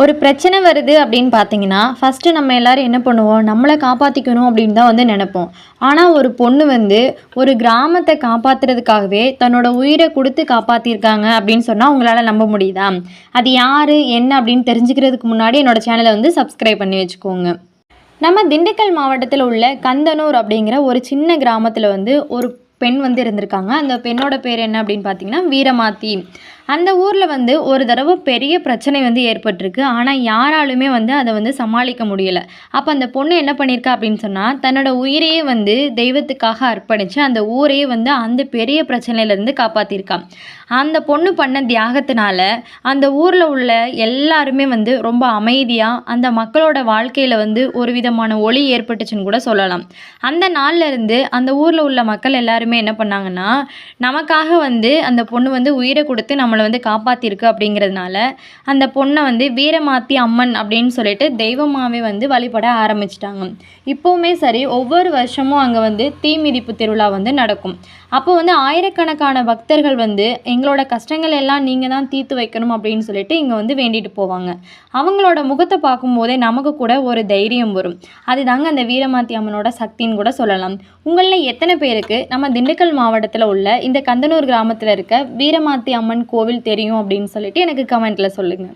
ஒரு பிரச்சனை வருது அப்படின்னு பார்த்தீங்கன்னா ஃபஸ்ட்டு நம்ம எல்லாரும் என்ன பண்ணுவோம்? நம்மளை காப்பாற்றிக்கணும் அப்படின்னு தான் வந்து நினைப்போம். ஆனால் ஒரு பொண்ணு வந்து ஒரு கிராமத்தை காப்பாற்றுறதுக்காகவே தன்னோட உயிரை கொடுத்து காப்பாற்றிருக்காங்க அப்படின்னு சொன்னால் உங்களால் நம்ப முடியுதா? அது யார்? என்ன? அப்படின்னு தெரிஞ்சுக்கிறதுக்கு முன்னாடி என்னோடய சேனலை வந்து சப்ஸ்கிரைப் பண்ணி வச்சுக்கோங்க. நம்ம திண்டுக்கல் மாவட்டத்தில் உள்ள கந்தனூர் அப்படிங்கிற ஒரு சின்ன கிராமத்தில் வந்து ஒரு பெண் வந்து இருந்திருக்காங்க. அந்த பெண்ணோட பேர் என்ன அப்படின்னு பார்த்தீங்கன்னா வீரமாத்தி. அந்த ஊரில் வந்து ஒரு தடவை பெரிய பிரச்சனை வந்து ஏற்பட்டிருக்கு. ஆனால் யாராலுமே வந்து அதை வந்து சமாளிக்க முடியலை. அப்போ அந்த பொண்ணு என்ன பண்ணியிருக்கா அப்படின்னு சொன்னால் தன்னோட உயிரையே வந்து தெய்வத்துக்காக அர்ப்பணித்து அந்த ஊரையே வந்து அந்த பெரிய பிரச்சனையிலேருந்து காப்பாற்றிருக்கா அந்த பொண்ணு பண்ண தியாகத்தினால அந்த ஊரில் உள்ள எல்லாருமே வந்து ரொம்ப அமைதியாக அந்த மக்களோட வாழ்க்கையில் வந்து ஒரு விதமான ஒளி ஏற்பட்டுச்சுன்னு கூட சொல்லலாம். அந்த நாள்ல இருந்து அந்த ஊரில் உள்ள மக்கள் எல்லாருமே என்ன பண்ணாங்கன்னா நமக்காக வந்து அந்த பொண்ணு வந்து உயிரை கொடுத்து நம்ம நம்மளை வந்து காப்பாற்றிருக்கு அப்படிங்கிறதுனால அந்த பொண்ணை வந்து வீரமாத்தி அம்மன் அப்படின்னு சொல்லிட்டு தெய்வமாகவே வந்து வழிபட ஆரம்பிச்சிட்டாங்க. இப்போவுமே சரி ஒவ்வொரு வருஷமும் அங்கே வந்து தீ மிதிப்பு திருவிழா வந்து நடக்கும். அப்போ வந்து ஆயிரக்கணக்கான பக்தர்கள் வந்து எங்களோட கஷ்டங்கள் எல்லாம் நீங்கள் தான் தீர்த்து வைக்கணும் அப்படின்னு சொல்லிட்டு இங்கே வந்து வேண்டிட்டு போவாங்க. அவங்களோட முகத்தை பார்க்கும்போதே நமக்கு கூட ஒரு தைரியம் வரும். அதுதாங்க அந்த வீரமாத்தி அம்மனோட சக்தின்னு கூட சொல்லலாம். உங்களில் எத்தனை பேருக்கு நம்ம திண்டுக்கல் மாவட்டத்தில் உள்ள இந்த கந்தனூர் கிராமத்தில் இருக்க வீரமாத்தி அம்மன் கோவில் தெரியும் அப்படின்னு சொல்லிட்டு எனக்கு கமெண்ட்டில் சொல்லுங்கள்